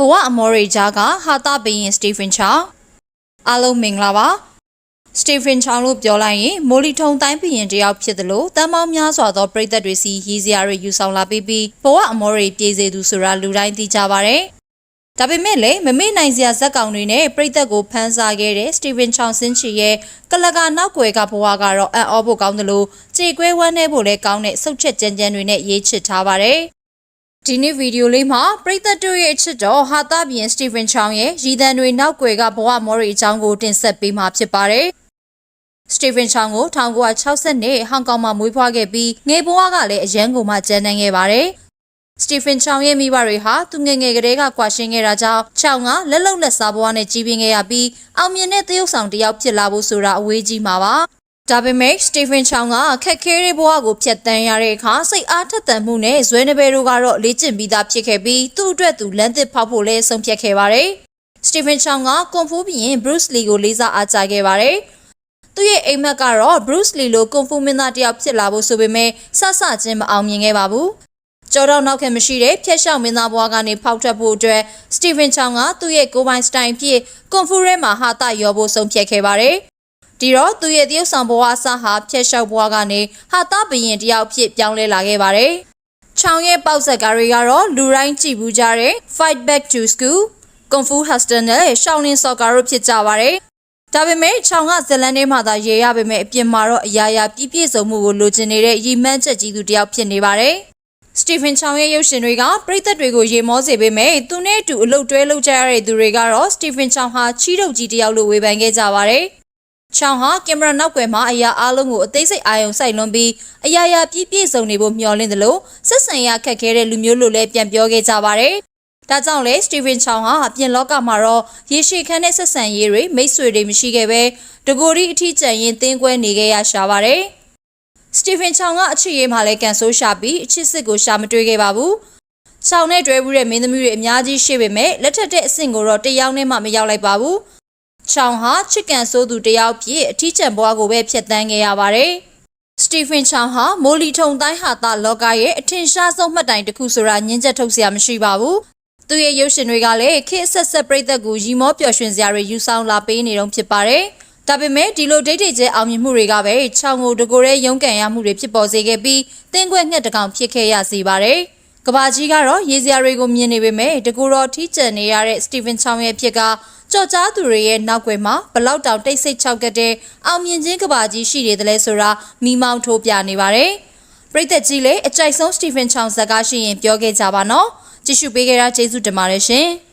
ဘဝအမောရိကြားကဟာတာဘရင်စတီဖင်ချောင်းအားလုံးမင်္ဂလာပါစတီဖင်ချောင်းလို့ပြောလိုက်ရင်မိုလီထုံတိုင်းဘရင်တယောက်ဖြစ်တယ်လို့တန်ပေါင်းများစွာသောပြည်သက်တွေစီရည်စရာတွေယူဆောင်လာပြီးပြီးဘဝအမောရိပြည်စေသူဆိုတာလူတိုင်းသိကြပါတယ်ဒါပေမဲ့လည်းမမေ့နိုင်စရာဇက်ကောင်တွေနဲ့ပြည်သက်ကိုဖန်ဆာခဲ့တဲ့စတီဗင်ချောင်စင်းချီရဲ့ကလကာနောက်ွယ်ကဘဝကတော့အံ့ဩဖို့ကောင်းတယ်လို့ကြေကွဲဝမ်းနေဖို့လည်းကောင်းတဲ့ဆုတ်ချက်ကြမ်းကြမ်းတွေနဲ့ရေးချစ်ထားပါတယ် ဒီနေ့ဗီဒီယိုလေးမှာပရိသတ်တို့ရဲ့အချစ်တော်ဟာတာဘီယန်စတီဗင်ချောင်းရဲ့ရည်တံတွေနောက်ွယ်ကဘဝမော်ရီအကြောင်းကိုတင်ဆက်ပေးမှာဖြစ်ပါတယ်စတီဗင်ချောင်းကို1960နှစ်ဟောင်ကောင်မှာမွေးဖွားခဲ့ပြီးငယ်ဘဝကလည်းအရန်ကုန်မှာကျန်းတန်းခဲ့ပါတယ်စတီဖင်ချောင်ရဲ့မိဘတွေဟာသူငယ်ငယ်ကလေးကကွာရှင်းခဲ့တာကြောင့်ချောင်ကလက်လုံလက်စားဘဝနဲ့ကြီးပြင်းခဲ့ရပြီးအောင်မြင်တဲ့သရုပ်ဆောင်တစ်ယောက်ဖြစ်လာဖို့ဆိုတာအဝေးကြီးမှာပါ ဒါပေမဲ့စတီဖန်ချောင်ကခက်ခဲတဲ့ဘဝကိုဖျက်ဆီးရတဲ့အခါစိတ်အားထက်သန်မှုနဲ့ဇွဲနှပဲတို့ကတော့လေ့ကျင့်ပြီးသားဖြစ်ခဲ့ပြီးသူ့အတွက်သူလမ်းသစ်ဖောက်ဖို့လည်းဆုံးဖြတ်ခဲ့ပါတယ်။စတီဖန်ချောင်ကကွန်ဖူးဘီရင်ဘရုစ်လီကိုလေးစားအားကြခဲ့ပါတယ်။သူ့ရဲ့အိမ်မက်ကတော့ဘရုစ်လီလိုကွန်ဖူးမင်းသားတစ်ယောက်ဖြစ်လာဖို့ဆိုပေမဲ့ဆဆချင်းမအောင်မြင်ခဲ့ပါဘူး။ကျော်တော့နောက်ခံမရှိတဲ့ဖျက်ရှောက်မင်းသားဘွားကနေဖောက်ထွက်ဖို့အတွက်စတီဖန်ချောင်ကသူ့ရဲ့ကိုပိုင်စတိုင်ဖြစ်ကွန်ဖူးရဲမှာဟာတာရောဖို့ဆုံးဖြတ်ခဲ့ပါတယ်။ ဒီတော့သူရဲ့တရုတ်ဆောင်ဘဝအစဟာဖျက်လျှောက်ဘဝကနေဟာတာဘရင်တယောက်ဖြစ်ပြောင်းလဲလာခဲ့ပါတယ်။ချောင်ရဲ့ပေါက်ဆက်ကားတွေကတော့လူတိုင်းကြည့်ဘူးကြတဲ့ Fight Back to School, Kung Fu Hustle နဲ့ Shaolin Soccer တို့ဖြစ်ကြပါတယ်။ဒါပေမဲ့ချောင်ကဇလန်ထဲမှာသာရေရပေမဲ့အပြင်မှာတော့အရာရာပြည့်ပြည့်စုံမှုကိုလိုချင်နေတဲ့ရီမန်းချက်ကြီးသူတယောက်ဖြစ်နေပါတယ်။စတီဖန်ချောင်ရဲ့ရုပ်ရှင်တွေကပရိသတ်တွေကိုရေမောစေပေမဲ့သူနဲ့အတူအလုပ်တွဲလုပ်ကြရတဲ့သူတွေကတော့စတီဖန်ချောင်ဟာချီးတုပ်ကြီးတယောက်လို့ဝေဖန်ခဲ့ကြပါတယ်။ ချောင်းဟာကင်မရာနောက်ွယ်မှာအရာအလုံးကိုအသေးစိတ်အာရုံစိုက်လွန်ပြီးအရာရာပြည့်ပြည့်စုံနေဖို့မျှော်လင့်တယ်လို့ဆက်ဆံရခက်ခဲတဲ့လူမျိုးလို့လည်းပြန်ပြောခဲ့ကြပါတယ်။ဒါကြောင့်လေစတီဗင်ချောင်းဟာအပြင်လောကမှာတော့ရေရှည်ခမ်းတဲ့ဆက်ဆံရေးတွေမိတ်ဆွေတွေမရှိခဲ့ပဲတကိုရီအထီးကျန်ရင်တင်းကွဲနေခဲ့ရရှာပါတယ်။စတီဗင်ချောင်းကအချစ်ရေးမှာလည်းကန်ဆိုးရှာပြီးအချစ်စစ်ကိုရှာမတွေ့ခဲ့ပါဘူး။ချောင်းနဲ့တွဲဘူးတဲ့မင်းသမီးတွေအများကြီးရှိပေမဲ့လက်ထက်တဲ့အဆင့်ကိုတော့တယောက်နဲ့မှမရောက်လိုက်ပါဘူး။ ချောင်ဟာချစ်ကန်ဆိုးသူတယောက်ဖြစ်အထီးကျန်ဘွားကိုပဲဖျက်ဆီးခဲ့ရပါတယ်။စတီဖင်ချောင်ဟာမိုလီထုံတိုင်းဟာတာလောကရဲ့အထင်ရှားဆုံးမှတ်တိုင်တစ်ခုဆိုတာညင်းချက်ထုတ်စရာမရှိပါဘူး။သူရဲ့ရုပ်ရှင်တွေကလည်းခေတ်ဆက်ဆက်ပြည့်သက်ကိုရီမောပျော်ရွှင်စရာတွေယူဆောင်လာပေးနေတော့ဖြစ်ပါတယ်။ဒါပေမဲ့ဒီလိုဒိတ်ဒိတ်ကျဲအောင်မြင်မှုတွေကပဲချောင်ကိုတကိုယ်ရဲရုန်းကန်ရမှုတွေဖြစ်ပေါ်စေခဲ့ပြီးတင်းခွက်ငှက်တကောင်ဖြစ်ခဲ့ရစေပါတယ်။ ကဘာကြီးကတော့ရေစရာတွေကိုမြင်နေပေမဲ့တကူတော်ထီးကျန်နေရတဲ့စတီဗင်ချောင်ရဲ့ဖြစ်ကကြော်ကြားသူတွေရဲ့နောက်ွယ်မှာဘလောက်တောင်တိတ်ဆိတ်ချောက်ကတဲ့အောင်မြင်ခြင်းကဘာကြီးရှိနေတယ်လဲဆိုတာမိမောင်းထိုးပြနေပါတယ်။ပရိသတ်ကြီးလည်းအကြိုက်ဆုံးစတီဖန်ချောင်ဇာတ်ကားရှိရင်ပြောခဲ့ကြပါနော်။ကြည့်ရှုပေးကြတာကျေးဇူးတင်ပါတယ်ရှင်။